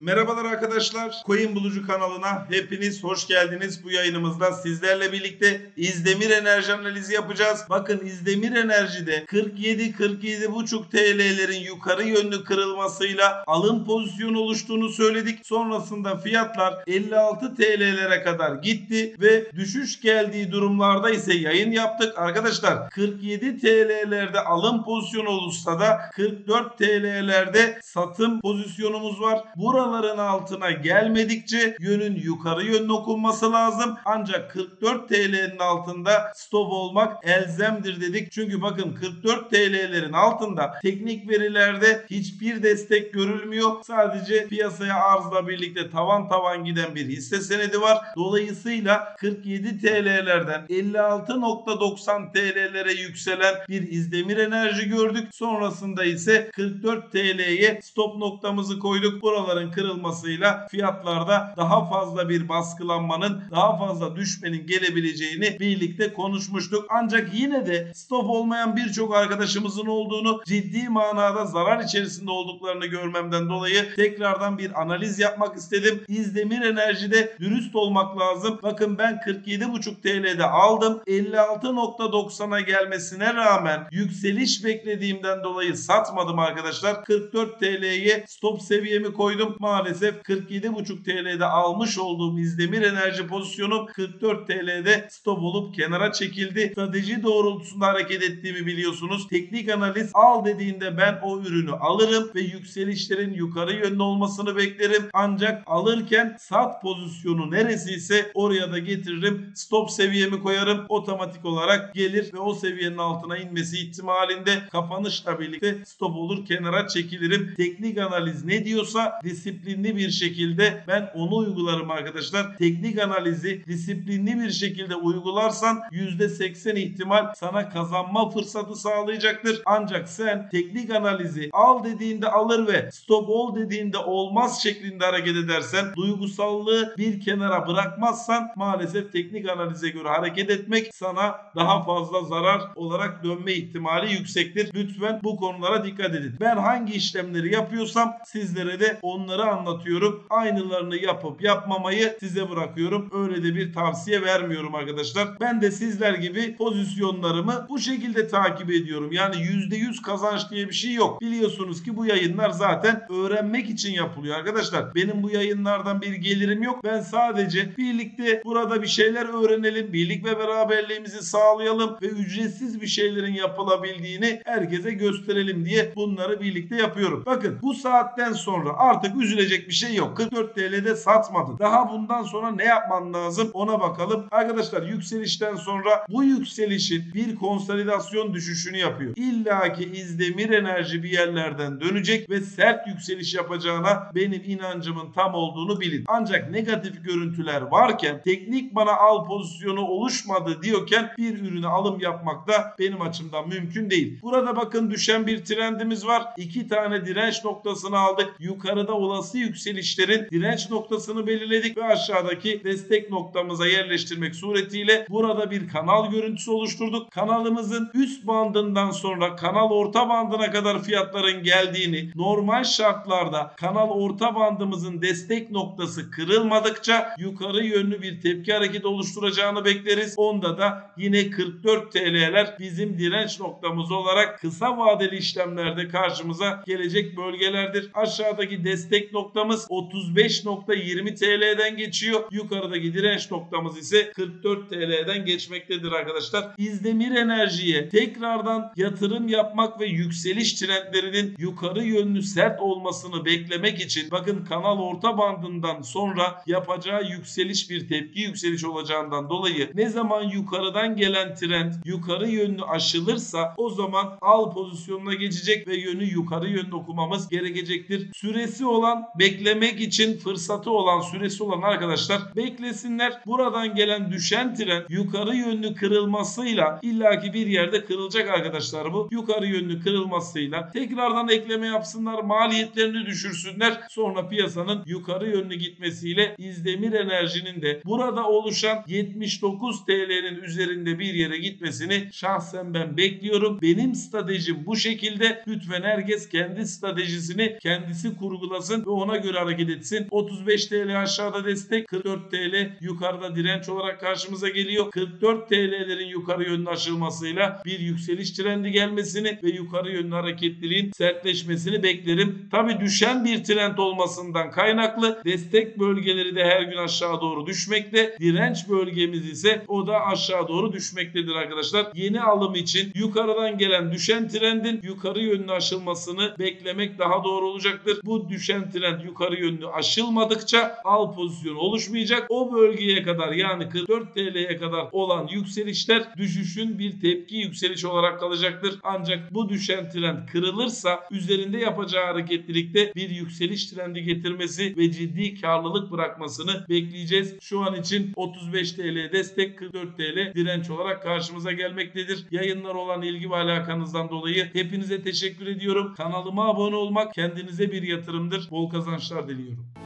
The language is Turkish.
Merhabalar arkadaşlar. Coin Bulucu kanalına hepiniz hoş geldiniz. Bu yayınımızda sizlerle birlikte İzdemir Enerji analizi yapacağız. Bakın İzdemir Enerji'de 47-47,5 TL'lerin yukarı yönlü kırılmasıyla alım pozisyonu oluştuğunu söyledik. Sonrasında fiyatlar 56 TL'lere kadar gitti ve düşüş geldiği durumlarda ise yayın yaptık. Arkadaşlar 47 TL'lerde alım pozisyonu olursa da 44 TL'lerde satım pozisyonumuz var. Buraların altına gelmedikçe yönün yukarı yönlü okunması lazım. Ancak 44 TL'nin altında stop olmak elzemdir dedik. Çünkü bakın 44 TL'lerin altında teknik verilerde hiçbir destek görülmüyor. Sadece piyasaya arzla birlikte tavan tavan giden bir hisse senedi var. Dolayısıyla 47 TL'lerden 56.90 TL'lere yükselen bir İzdemir enerji gördük. Sonrasında ise 44 TL'ye stop noktamızı koyduk. Buraların kırılmasıyla fiyatlarda daha fazla bir baskılanmanın, daha fazla düşmenin gelebileceğini birlikte konuşmuştuk. Ancak yine de stop olmayan birçok arkadaşımızın olduğunu, ciddi manada zarar içerisinde olduklarını görmemden dolayı tekrardan bir analiz yapmak istedim. İzdemir Enerji'de dürüst olmak lazım. Bakın ben 47,5 TL'de aldım. 56.90'a gelmesine rağmen yükseliş beklediğimden dolayı satmadım arkadaşlar. 44 TL'ye stop seviyemi koydum. Maalesef 47,5 TL'de almış olduğum İzdemir Enerji pozisyonum 44 TL'de stop olup kenara çekildi. Strateji doğrultusunda hareket ettiğimi biliyorsunuz. Teknik analiz al dediğinde ben o ürünü alırım ve yükselişlerin yukarı yönlü olmasını beklerim. Ancak alırken sat pozisyonu neresiyse oraya da getiririm. Stop seviyemi koyarım. Otomatik olarak gelir ve o seviyenin altına inmesi ihtimalinde kapanışla birlikte stop olur kenara çekilirim. Teknik analiz ne diyorsa disiplinli bir şekilde ben onu uygularım arkadaşlar. Teknik analizi disiplinli bir şekilde uygularsan %80 ihtimal sana kazanma fırsatı sağlayacaktır. Ancak sen teknik analizi al dediğinde alır ve stop ol dediğinde olmaz şeklinde hareket edersen duygusallığı bir kenara bırakmazsan maalesef teknik analize göre hareket etmek sana daha fazla zarar olarak dönme ihtimali yüksektir. Lütfen bu konulara dikkat edin. Ben hangi işlemleri yapıyorsam sizlere de onları anlatıyorum. Aynılarını yapıp yapmamayı size bırakıyorum. Öyle de bir tavsiye vermiyorum arkadaşlar. Ben de sizler gibi pozisyonlarımı bu şekilde takip ediyorum. Yani %100 kazanç diye bir şey yok. Biliyorsunuz ki bu yayınlar zaten öğrenmek için yapılıyor arkadaşlar. Benim bu yayınlardan bir gelirim yok. Ben sadece birlikte burada bir şeyler öğrenelim. Birlik ve beraberliğimizi sağlayalım ve ücretsiz bir şeylerin yapılabildiğini herkese gösterelim diye bunları birlikte yapıyorum. Bakın bu saatten sonra artık üzülecek bir şey yok. 44 TL'de satmadın. Daha bundan sonra ne yapman lazım ona bakalım. Arkadaşlar yükselişten sonra bu yükselişin bir konsolidasyon düşüşünü yapıyor. İlla ki İzdemir enerji bir yerlerden dönecek ve sert yükseliş yapacağına benim inancımın tam olduğunu bilin. Ancak negatif görüntüler varken teknik bana al pozisyonu oluşmadı diyorken bir ürüne alım yapmak da benim açımdan mümkün değil. Burada bakın düşen bir trendimiz var. İki tane direnç noktasını aldık. Yukarıda olası yükselişlerin direnç noktasını belirledik ve aşağıdaki destek noktamıza yerleştirmek suretiyle burada bir kanal görüntüsü oluşturduk. Kanalımızın üst bandından sonra kanal orta bandına kadar fiyatların geldiğini normal şartlarda kanal orta bandımızın destek noktası kırılmadıkça yukarı yönlü bir tepki hareketi oluşturacağını bekleriz. Onda da yine 44 TL'ler bizim direnç noktamız olarak kısa vadeli işlemlerde karşımıza gelecek bölgelerdir. Aşağıdaki destek noktamız 35.20 TL'den geçiyor. Yukarıdaki direnç noktamız ise 44 TL'den geçmektedir arkadaşlar. İzdemir Enerji'ye tekrardan yatırım yapmak ve yükseliş trendlerinin yukarı yönlü sert olmasını beklemek için bakın kanal orta bandından sonra yapacağı yükseliş bir tepki yükseliş olacağından dolayı ne zaman yukarıdan gelen trend yukarı yönlü aşılırsa o zaman al pozisyonuna geçecek ve yönü yukarı yönlü okumamız gerekecektir. Süresi olan beklemek için fırsatı olan süresi olan arkadaşlar beklesinler. Buradan gelen düşen trend yukarı yönlü kırılmasıyla illaki bir yerde kırılacak arkadaşlar bu. Yukarı yönlü kırılmasıyla tekrardan ekleme yapsınlar maliyetlerini düşürsünler. Sonra piyasanın yukarı yönlü gitmesiyle İzdemir Enerji'nin de burada oluşan 79 TL'nin üzerinde bir yere gitmesini şahsen ben bekliyorum. Benim stratejim bu şekilde. Lütfen herkes kendi stratejisini kendisi kurgulasın. Ve ona göre hareket etsin. 35 TL aşağıda destek, 44 TL yukarıda direnç olarak karşımıza geliyor. 44 TL'lerin yukarı yönlü aşılmasıyla bir yükseliş trendi gelmesini ve yukarı yönlü hareketliliğin sertleşmesini beklerim. Tabi düşen bir trend olmasından kaynaklı destek bölgeleri de her gün aşağı doğru düşmekte. Direnç bölgemiz ise o da aşağı doğru düşmektedir arkadaşlar. Yeni alım için yukarıdan gelen düşen trendin yukarı yönlü aşılmasını beklemek daha doğru olacaktır. Bu düşen trend yukarı yönlü aşılmadıkça al pozisyonu oluşmayacak. O bölgeye kadar yani 44 TL'ye kadar olan yükselişler düşüşün bir tepki yükseliş olarak kalacaktır. Ancak bu düşen trend kırılırsa üzerinde yapacağı hareketlilikte bir yükseliş trendi getirmesi ve ciddi karlılık bırakmasını bekleyeceğiz. Şu an için 35 TL destek 44 TL direnç olarak karşımıza gelmektedir. Yayınlar olan ilgi ve alakanızdan dolayı hepinize teşekkür ediyorum. Kanalıma abone olmak kendinize bir yatırımdır. Kazançlar diliyorum.